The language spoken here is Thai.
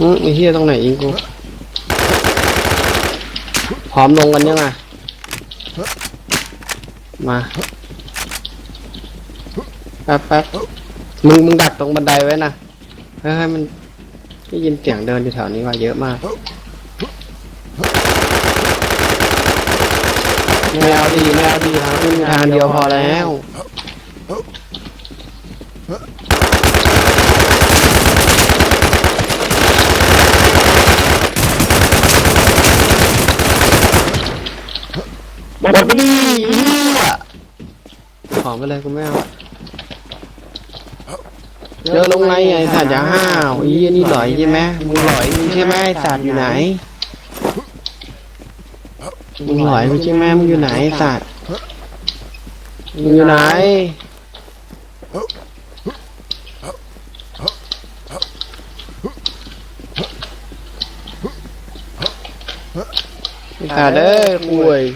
อืมไอ้เฮียตรงไหนยิงกูพร้อมลงกันยังอะมาแป๊บแป๊บมึงมึงดักตรงบันไดไว้นะให้มันได้ยินเสียงเดินอยู่แถวนี้ว่าเยอะมากไม่เอาดีไม่เอาดีครับทางเดียวพอแล้ว หมดไปดิเหี้ยของไปเลยกูไม่เอาเจอลงไรไงสัตว์อย่าห้าวอีอันนี่หลอยใช่ไหมมึงหลอยมึงใช่ไหมไอ้สัตว์อยู่ไหนมึงหลอยมึงใช่ไหมมึงอยู่ไหนไอ้สัตว์มึงอยู่ไหนไอ้สัตว์เอ้ยคุย